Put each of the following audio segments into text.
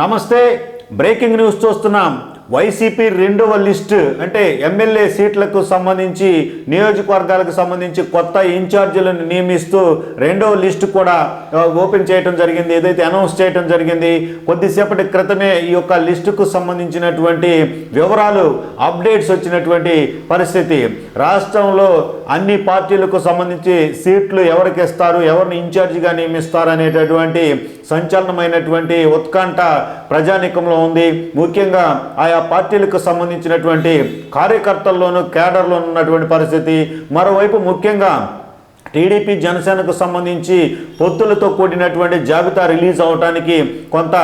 నమస్తే breaking news చూస్తున్నాం. YCP రెండవ లిస్ట్ అంటే ఎమ్మెల్యే సీట్లకు సంబంధించి నియోజకవర్గాలకు సంబంధించి కొత్త ఇన్ఛార్జీలను నియమిస్తూ రెండవ లిస్టు కూడా ఓపెన్ చేయడం జరిగింది. ఏదైతే అనౌన్స్ చేయడం జరిగింది కొద్దిసేపటి క్రితమే ఈ యొక్క లిస్టుకు సంబంధించినటువంటి వివరాలు అప్డేట్స్ వచ్చినటువంటి పరిస్థితి. రాష్ట్రంలో అన్ని పార్టీలకు సంబంధించి సీట్లు ఎవరికి ఇస్తారు ఎవరిని ఇన్ఛార్జిగా నియమిస్తారు అనేటటువంటి సంచలనమైనటువంటి ఉత్కంఠ ప్రజానికంలో ఉంది. ముఖ్యంగా ఆయా పార్టీలకు సంబంధించినటువంటి కార్యకర్తల్లోనూ కేడర్లోనూ ఉన్నటువంటి పరిస్థితి. మరోవైపు ముఖ్యంగా టీడీపీ జనసేనకు సంబంధించి పొత్తులతో కూడినటువంటి జాబితా రిలీజ్ అవడానికి కొంత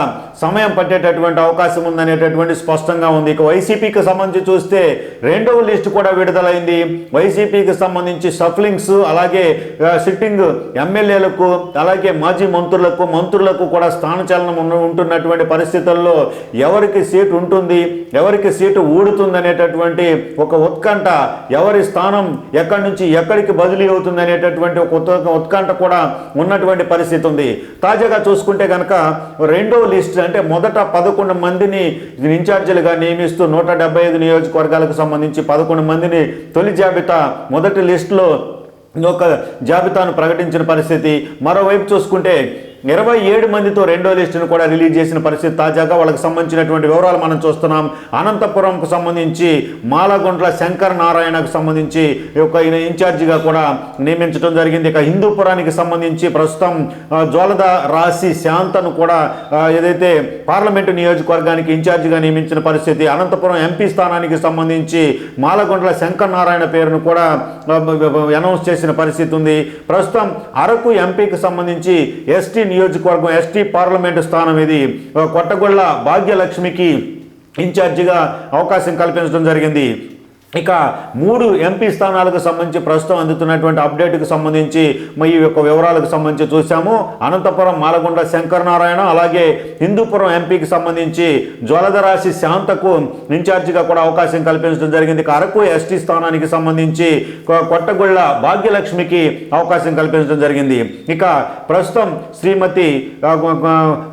సమయం పట్టేటటువంటి అవకాశం ఉందనేటటువంటి స్పష్టంగా ఉంది. ఇక వైసీపీకి సంబంధించి చూస్తే రెండవ లిస్టు కూడా విడుదలైంది. వైసీపీకి సంబంధించి సఫ్లింగ్స్ అలాగే సిట్టింగ్ ఎమ్మెల్యేలకు అలాగే మాజీ మంత్రులకు మంత్రులకు కూడా స్థానచలనం ఉన్న- ఉంటున్నటువంటి పరిస్థితుల్లో ఎవరికి సీటు ఉంటుంది ఎవరికి సీటు ఊడుతుందనేటటువంటి ఒక ఉత్కంఠ ఎవరి స్థానం ఎక్కడి నుంచి ఎక్కడికి బదిలీ అవుతుంది అనేటటువంటి ఒక ఉత్కంఠ కూడా ఉన్నటువంటి పరిస్థితి ఉంది. తాజాగా చూసుకుంటే కనుక రెండో లిస్ట్ అంటే మొదట పదకొండు మందిని ఇన్ఛార్జీలుగా నియమిస్తూ నూట డెబ్బై ఐదు నియోజకవర్గాలకు సంబంధించి పదకొండు మందిని తొలి జాబితా మొదటి లిస్టులో ఒక జాబితాను ప్రకటించిన పరిస్థితి. మరోవైపు చూసుకుంటే ఇరవై ఏడు మందితో రెండో లిస్టును కూడా రిలీజ్ చేసిన పరిస్థితి తాజాగా వాళ్ళకి సంబంధించినటువంటి వివరాలు మనం చూస్తున్నాం. అనంతపురంకు సంబంధించి మాలగుంట్ల శంకర్ నారాయణకు సంబంధించి యొక్క ఈయన ఇన్ఛార్జిగా కూడా నియమించడం జరిగింది. ఇక హిందూపురానికి సంబంధించి ప్రస్తుతం జ్వలద జ్వాలద రాశి శాంతను కూడా ఏదైతే పార్లమెంటు నియోజకవర్గానికి ఇన్ఛార్జిగా నియమించిన పరిస్థితి అనంతపురం ఎంపీ స్థానానికి సంబంధించి మాలగుంట్ల శంకర్ నారాయణ పేరును కూడా అనౌన్స్ చేసిన పరిస్థితి ఉంది. ప్రస్తుతం అరకు ఎంపీకి సంబంధించి ఎస్టీ నియోజకవర్గం ఎస్టీ పార్లమెంటు స్థానం ఇది. కొట్టగొళ్ళ భాగ్యలక్ష్మికి ఇన్ఛార్జిగా అవకాశం కల్పించడం జరిగింది. ఇక మూడు ఎంపీ స్థానాలకు సంబంధించి ప్రస్తుతం అందుతున్నటువంటి అప్డేట్కి సంబంధించి మరి ఈ యొక్క వివరాలకు సంబంధించి చూసాము. అనంతపురం మాలగొండ శంకరనారాయణ అలాగే హిందూపురం ఎంపీకి సంబంధించి జ్వలధరాశి శాంతకు ఇన్ఛార్జిగా కూడా అవకాశం కల్పించడం జరిగింది. అరకు ఎస్టీ స్థానానికి సంబంధించి కొట్టగుళ్ళ భాగ్యలక్ష్మికి అవకాశం కల్పించడం జరిగింది. ఇక ప్రస్తుతం శ్రీమతి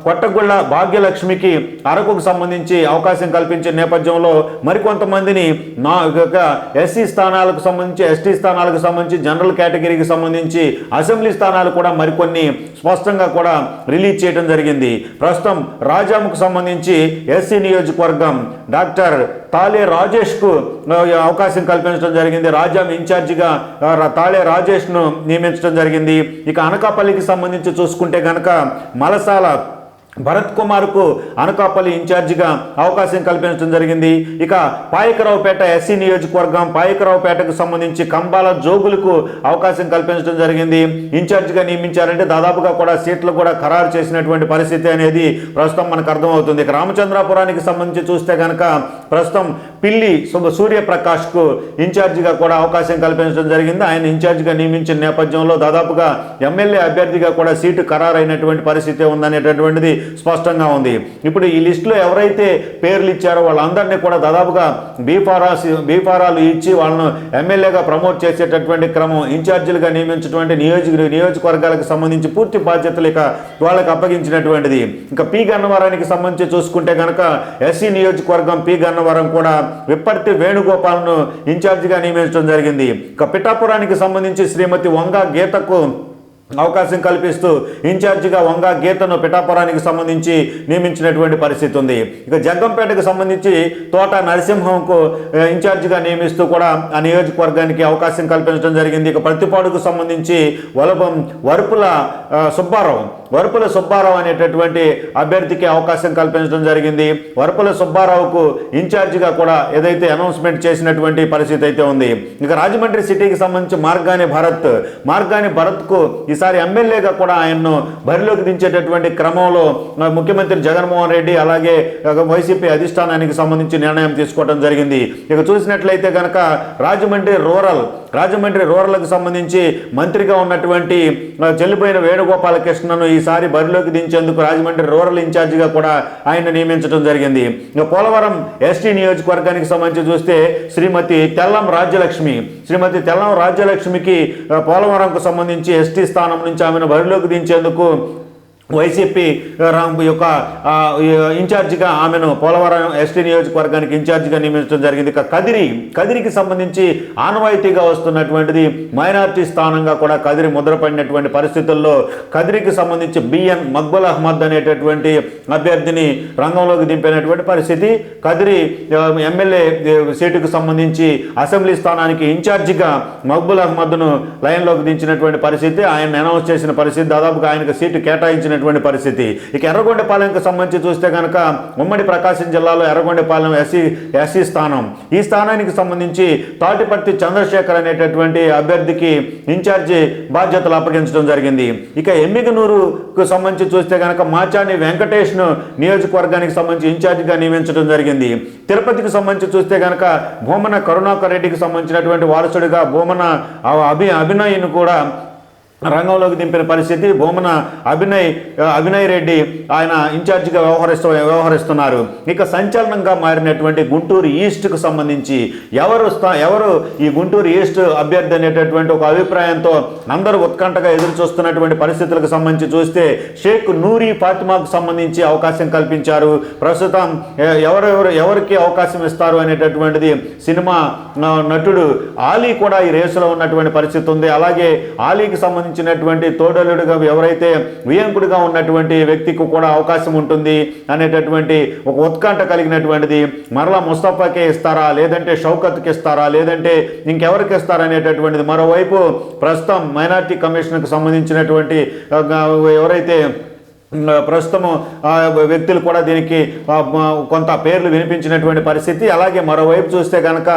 కొట్టగుళ్ళ భాగ్యలక్ష్మికి అరకుకు సంబంధించి అవకాశం కల్పించే నేపథ్యంలో మరికొంతమందిని నా యొక్క ఎస్సీ స్థానాలకు సంబంధించి ఎస్టీ స్థానాలకు సంబంధించి జనరల్ కేటగిరీకి సంబంధించి అసెంబ్లీ స్థానాలు కూడా మరికొన్ని స్పష్టంగా కూడా రిలీజ్ చేయడం జరిగింది. ప్రస్తుతం రాజాముకు సంబంధించి ఎస్సీ నియోజకవర్గం డాక్టర్ తాళే రాజేష్కు అవకాశం కల్పించడం జరిగింది. రాజాం ఇన్ఛార్జిగా రా- తాళే రాజేష్ను నియమించడం జరిగింది. ఇక అనకాపల్లికి సంబంధించి చూసుకుంటే కనుక మలసాల భరత్ కుమార్కు అనకాపల్లి ఇన్ఛార్జిగా అవకాశం కల్పించడం జరిగింది. ఇక పాయకరావుపేట ఎస్సీ నియోజకవర్గం పాయకరావుపేటకు సంబంధించి కంబాల జోగులకు అవకాశం కల్పించడం జరిగింది. ఇన్ఛార్జిగా నియమించారంటే దాదాపుగా కూడా సీట్లు కూడా ఖరారు చేసినటువంటి పరిస్థితి అనేది ప్రస్తుతం మనకు అర్థమవుతుంది. ఇక రామచంద్రాపురానికి సంబంధించి చూస్తే కనుక ప్రస్తుతం పిల్లి శుభ సూర్యప్రకాష్కు ఇన్ఛార్జిగా కూడా అవకాశం కల్పించడం జరిగింది. ఆయన ఇన్ఛార్జిగా నియమించిన నేపథ్యంలో దాదాపుగా ఎమ్మెల్యే అభ్యర్థిగా కూడా సీటు ఖరారైనటువంటి పరిస్థితి ఉందనేటటువంటిది స్పష్టంగా ఉంది. ఇప్పుడు ఈ లిస్టులో ఎవరైతే పేర్లు ఇచ్చారో వాళ్ళందరినీ కూడా దాదాపుగా బీఫారాస్ బీఫారాలు ఇచ్చి వాళ్ళను ఎమ్మెల్యేగా ప్రమోట్ చేసేటటువంటి క్రమం ఇన్ఛార్జీలుగా నియమించినటువంటి నియోజక నియోజకవర్గాలకు సంబంధించి పూర్తి బాధ్యతలు ఇక వాళ్ళకి అప్పగించినటువంటిది. ఇంకా పి గన్నవరానికి సంబంధించి చూసుకుంటే కనుక ఎస్సీ నియోజకవర్గం పి గన్నవరం కూడా విప్పర్తి వేణుగోపాల్ను ఇన్ఛార్జిగా నియమించడం జరిగింది. ఇక పిఠాపురానికి సంబంధించి శ్రీమతి వంగ గీతకు అవకాశం కల్పిస్తూ ఇన్ఛార్జిగా వంగా గీతను పిఠాపురానికి సంబంధించి నియమించినటువంటి పరిస్థితి ఉంది. ఇక జగ్గంపేటకు సంబంధించి తోట నరసింహంకు ఇన్ఛార్జిగా నియమిస్తూ కూడా ఆ నియోజకవర్గానికి అవకాశం కల్పించడం జరిగింది. ఇక ప్రతిపాడుకు సంబంధించి వలభం వరుపుల సుబ్బారావు వరపుల సుబ్బారావు అనేటటువంటి అభ్యర్థికి అవకాశం కల్పించడం జరిగింది. వరపుల సుబ్బారావుకు ఇన్ఛార్జిగా కూడా ఏదైతే అనౌన్స్మెంట్ చేసినటువంటి పరిస్థితి అయితే ఉంది. ఇక రాజమండ్రి సిటీకి సంబంధించి మార్గాని భరత్ మార్గాని భరత్కు ఈసారి ఎమ్మెల్యేగా కూడా ఆయన్ను బరిలోకి దించేటటువంటి క్రమంలో ముఖ్యమంత్రి జగన్మోహన్ రెడ్డి అలాగే వైసీపీ అధిష్టానానికి సంబంధించి నిర్ణయం తీసుకోవడం జరిగింది. ఇక చూసినట్లయితే కనుక రాజమండ్రి రూరల్ రాజమండ్రి రూరల్కి సంబంధించి మంత్రిగా ఉన్నటువంటి ఆ, చెల్లిపోయిన వేణుగోపాలకృష్ణను ఈసారి బరిలోకి దించేందుకు రాజమండ్రి రూరల్ ఇన్ఛార్జిగా కూడా ఆయన నియమించడం జరిగింది. పోలవరం ఎస్టీ నియోజకవర్గానికి సంబంధించి చూస్తే శ్రీమతి తెల్లం రాజ్యలక్ష్మి శ్రీమతి తెల్లం రాజ్యలక్ష్మికి పోలవరంకు సంబంధించి ఎస్టీ స్థానం నుంచి ఆమెను బరిలోకి దించేందుకు వైసీపీ రామ్ యొక్క ఇన్ఛార్జిగా ఆమెను పోలవరం ఎస్టీ నియోజకవర్గానికి ఇన్ఛార్జిగా నియమించడం జరిగింది. ఇక కదిరి కదిరికి సంబంధించి ఆనవాయితీగా వస్తున్నటువంటిది మైనార్టీ స్థానంగా కూడా కదిరి ముద్రపడినటువంటి పరిస్థితుల్లో కదిరికి సంబంధించి బిఎన్ మక్బుల్ అహ్మద్ అనేటటువంటి అభ్యర్థిని రంగంలోకి దింపినటువంటి పరిస్థితి. కదిరి ఎమ్మెల్యే సీటుకు సంబంధించి అసెంబ్లీ స్థానానికి ఇన్ఛార్జిగా మక్బుల్ అహ్మద్ను లైన్లోకి దించినటువంటి పరిస్థితి. ఆయన అనౌన్స్ చేసిన పరిస్థితి దాదాపుగా ఆయనకు సీటు వచ్చినటువంటి పరిస్థితి. ఇక ఎర్రగొండపాలెంకి సంబంధించి చూస్తే కనుక ఉమ్మడి ప్రకాశం జిల్లాలో ఎర్రగొండపాలెం ఎస్సీ ఎస్సీ స్థానం. ఈ స్థానానికి సంబంధించి తాటిపర్తి చంద్రశేఖర్ అనేటటువంటి అభ్యర్థికి ఇన్ఛార్జి బాధ్యతలు అప్పగించడం జరిగింది. ఇక ఎమ్మిగనూరుకు సంబంధించి చూస్తే కనుక మాచాని వెంకటేష్ను నియోజకవర్గానికి సంబంధించి ఇన్ఛార్జిగా నియమించడం జరిగింది. తిరుపతికి సంబంధించి చూస్తే కనుక భూమన కరుణాకర్ రెడ్డికి సంబంధించినటువంటి వారసుడిగా భూమన అభి అభినయ్ను కూడా రంగంలోకి దింపిన పరిస్థితి భూమన అభినయ్ అభినయ్ రెడ్డి ఆయన ఇన్ఛార్జిగా వ్యవహరిస్తూ వ్యవహరిస్తున్నారు. ఇక సంచలనంగా మారినటువంటి గుంటూరు ఈస్ట్కు సంబంధించి ఎవరు ఎవరు ఈ గుంటూరు ఈస్ట్ అభ్యర్థి అనేటటువంటి ఒక అభిప్రాయంతో అందరూ ఉత్కంఠగా ఎదురు చూస్తున్నటువంటి పరిస్థితులకు సంబంధించి చూస్తే షేక్ నూరి ఫాతిమాకు సంబంధించి అవకాశం కల్పించారు. ప్రస్తుతం ఎవరెవరు ఎవరికి అవకాశం ఇస్తారు అనేటటువంటిది సినిమా నటుడు ఆలీ కూడా ఈ రేసులో ఉన్నటువంటి పరిస్థితి ఉంది. అలాగే ఆలీకి సంబంధించి సాధించినటువంటి తోడలుడుగా ఎవరైతే వియంకుడిగా ఉన్నటువంటి వ్యక్తికి కూడా అవకాశం ఉంటుంది అనేటటువంటి ఒక ఉత్కంఠ కలిగినటువంటిది మరలా ముస్తఫాకే ఇస్తారా లేదంటే షౌకత్కి ఇస్తారా లేదంటే ఇంకెవరికి ఇస్తారా అనేటటువంటిది. మరోవైపు ప్రస్తుతం మైనార్టీ కమిషన్కి సంబంధించినటువంటి ఎవరైతే ప్రస్తుతము వ్యక్తులు కూడా దీనికి కొంత పేర్లు వినిపించినటువంటి పరిస్థితి. అలాగే మరోవైపు చూస్తే కనుక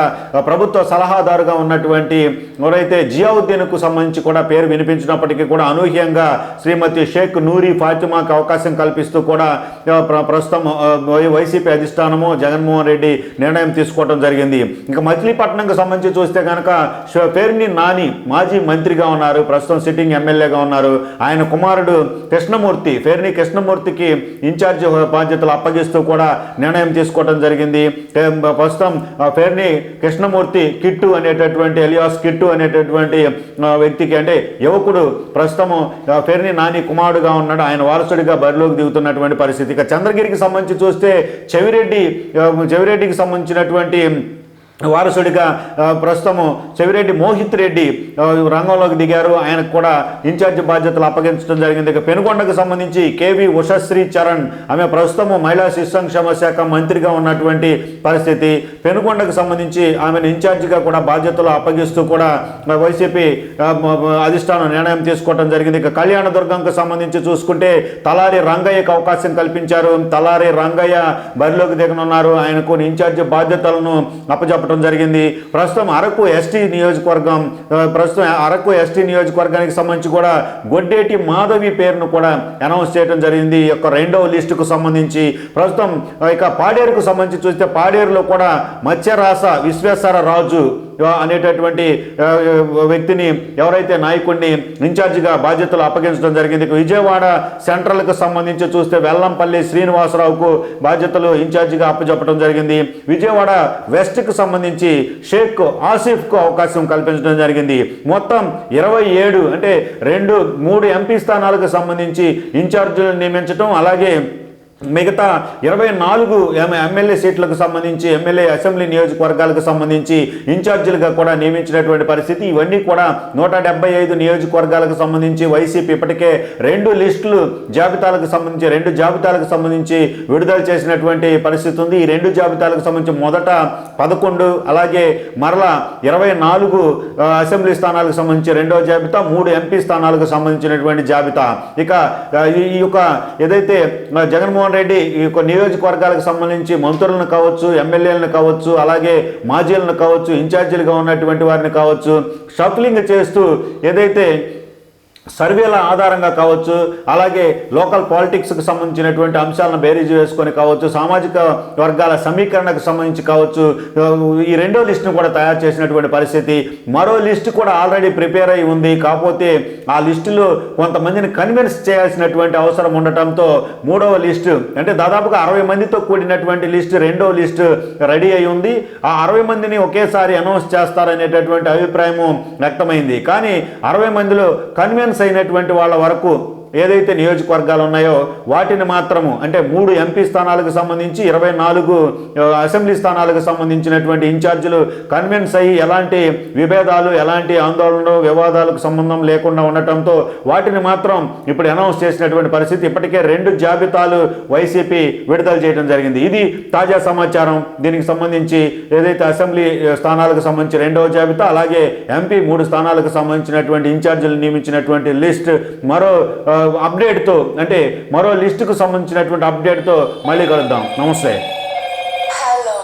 ప్రభుత్వ సలహాదారుగా ఉన్నటువంటి ఎవరైతే జియావుద్దీన్కు సంబంధించి కూడా పేరు వినిపించినప్పటికీ కూడా అనూహ్యంగా శ్రీమతి షేక్ నూరి ఫాతిమాకి అవకాశం కల్పిస్తూ కూడా ప్ర- ప్రస్తుతం వైసీపీ అధిష్టానము జగన్మోహన్ రెడ్డి నిర్ణయం తీసుకోవడం జరిగింది. ఇంకా మచిలీపట్నంకి సంబంధించి చూస్తే కనుక పేరుని పేర్ని నాని మాజీ మంత్రిగా ఉన్నారు ప్రస్తుతం సిట్టింగ్ ఎమ్మెల్యేగా ఉన్నారు. ఆయన కుమారుడు కృష్ణమూర్తి పేర్ని కృష్ణమూర్తికి ఇన్ఛార్జ్ బాధ్యతలు అప్పగిస్తూ కూడా నిర్ణయం తీసుకోవడం జరిగింది. ప్రస్తుతం ఆ, పేర్ని కృష్ణమూర్తి కిట్టు అనేటటువంటి ఎలియాస్ కిట్టు అనేటటువంటి వ్యక్తికి అంటే యువకుడు ప్రస్తుతము ఆ, పేర్ని నాని కుమారుడుగా ఉన్నాడు. ఆయన వారసుడిగా బరిలోకి దిగుతున్నటువంటి పరిస్థితి. ఇక చంద్రగిరికి సంబంధించి చూస్తే చెవిరెడ్డి చెవిరెడ్డికి సంబంధించినటువంటి వారసుడిగా ప్రస్తుతము చెవిరెడ్డి మోహిత్ రెడ్డి రంగంలోకి దిగారు. ఆయనకు కూడా ఇన్ఛార్జ్ బాధ్యతలు అప్పగించడం జరిగింది. ఇక పెనుకొండకు సంబంధించి కేవి ఉషశ్రీ చరణ్ ఆమె ప్రస్తుతము మహిళా శిశు సంక్షేమ శాఖ మంత్రిగా ఉన్నటువంటి పరిస్థితి. పెనుకొండకు సంబంధించి ఆమెను ఇన్ఛార్జిగా కూడా బాధ్యతలు అప్పగిస్తూ కూడా వైసీపీ అధిష్టానం నిర్ణయం తీసుకోవడం జరిగింది. ఇక కళ్యాణదుర్గంకు సంబంధించి చూసుకుంటే తలారి రంగయ్యకు అవకాశం కల్పించారు. తలారి రంగయ్య బరిలోకి దిగనున్నారు. ఆయనకు ఇన్ఛార్జ్ బాధ్యతలను అప్పచెప్పడం జరిగింది. ప్రస్తుతం అరకు ఎస్టీ నియోజకవర్గం ప్రస్తుతం అరకు ఎస్టీ నియోజకవర్గానికి సంబంధించి కూడా గొడ్డేటి మాధవి పేరును కూడా అనౌన్స్ చేయడం జరిగింది. ఈ యొక్క రెండవ లిస్టుకు సంబంధించి ప్రస్తుతం ఇక పాడేరుకు సంబంధించి చూస్తే పాడేరులో కూడా మత్స్యరాస విశ్వేశ్వర రాజు అనేటటువంటి వ్యక్తిని ఎవరైతే నాయకుడిని ఇన్ఛార్జిగా బాధ్యతలు అప్పగించడం జరిగింది విజయవాడ సెంట్రల్కు సంబంధించి చూస్తే వెల్లంపల్లి శ్రీనివాసరావుకు బాధ్యతలు ఇన్ఛార్జిగా అప్పచెప్పడం జరిగింది. విజయవాడ వెస్ట్కు సంబంధించి షేక్ ఆసిఫ్కు అవకాశం కల్పించడం జరిగింది. మొత్తం ఇరవై ఏడు అంటే రెండు మూడు ఎంపీ స్థానాలకు సంబంధించి ఇన్ఛార్జీలను నియమించడం అలాగే మిగతా ఇరవై నాలుగు ఎమ్మెల్యే సీట్లకు సంబంధించి ఎమ్మెల్యే అసెంబ్లీ నియోజకవర్గాలకు సంబంధించి ఇన్ఛార్జీలుగా కూడా నియమించినటువంటి పరిస్థితి. ఇవన్నీ కూడా నూట డెబ్బై ఐదు నియోజకవర్గాలకు సంబంధించి వైసీపీ ఇప్పటికే రెండు లిస్టులు జాబితాలకు సంబంధించి రెండు జాబితాలకు సంబంధించి విడుదల చేసినటువంటి పరిస్థితి ఉంది. ఈ రెండు జాబితాలకు సంబంధించి మొదట పదకొండు అలాగే మరలా ఇరవై నాలుగు అసెంబ్లీ స్థానాలకు సంబంధించి రెండో జాబితా మూడు ఎంపీ స్థానాలకు సంబంధించినటువంటి జాబితా. ఇక ఈ యొక్క ఏదైతే జగన్మోహన్ జగన్మోహన్ రెడ్డి ఈ యొక్క నియోజకవర్గాలకు సంబంధించి మంత్రులను కావచ్చు ఎమ్మెల్యేలను కావచ్చు అలాగే మాజీలను కావచ్చు ఇన్ఛార్జీలుగా ఉన్నటువంటి వారిని కావచ్చు షఫ్లింగ్ చేస్తూ ఏదైతే సర్వేల ఆధారంగా కావచ్చు అలాగే లోకల్ పాలిటిక్స్కి సంబంధించినటువంటి అంశాలను బేరీజు వేసుకొని కావచ్చు సామాజిక వర్గాల సమీకరణకు సంబంధించి కావచ్చు ఈ రెండో లిస్టును కూడా తయారు చేసినటువంటి పరిస్థితి. మరో లిస్టు కూడా ఆల్రెడీ ప్రిపేర్ అయి ఉంది. కాకపోతే ఆ లిస్టులో కొంతమందిని కన్విన్స్ చేయాల్సినటువంటి అవసరం ఉండటంతో మూడవ లిస్టు అంటే దాదాపుగా అరవై మందితో కూడినటువంటి లిస్టు రెండో లిస్టు రెడీ అయి ఉంది. ఆ అరవై మందిని ఒకేసారి అనౌన్స్ చేస్తారనేటటువంటి అభిప్రాయము వ్యక్తమైంది. కానీ అరవై మందిలో కన్విన్స్ అయినటువంటి వాళ్ళ వరకు ఏదైతే నియోజకవర్గాలు ఉన్నాయో వాటిని మాత్రము అంటే మూడు ఎంపీ స్థానాలకు సంబంధించి ఇరవై నాలుగు అసెంబ్లీ స్థానాలకు సంబంధించినటువంటి ఇన్ఛార్జీలు కన్విన్స్ అయ్యి ఎలాంటి విభేదాలు ఎలాంటి ఆందోళనలు వివాదాలకు సంబంధం లేకుండా ఉండటంతో వాటిని మాత్రం ఇప్పుడు అనౌన్స్ చేసినటువంటి పరిస్థితి ఇప్పటికే రెండు జాబితాలు వైసీపీ విడుదల చేయడం జరిగింది. ఇది తాజా సమాచారం. దీనికి సంబంధించి ఏదైతే అసెంబ్లీ స్థానాలకు సంబంధించి రెండవ జాబితా అలాగే ఎంపీ మూడు స్థానాలకు సంబంధించినటువంటి ఇన్ఛార్జీలు నియమించినటువంటి లిస్ట్ మరో అప్డేట్తో అంటే మరో లిస్టుకు సంబంధించినటువంటి అప్డేట్తో మళ్ళీ కలుద్దాం. నమస్తే.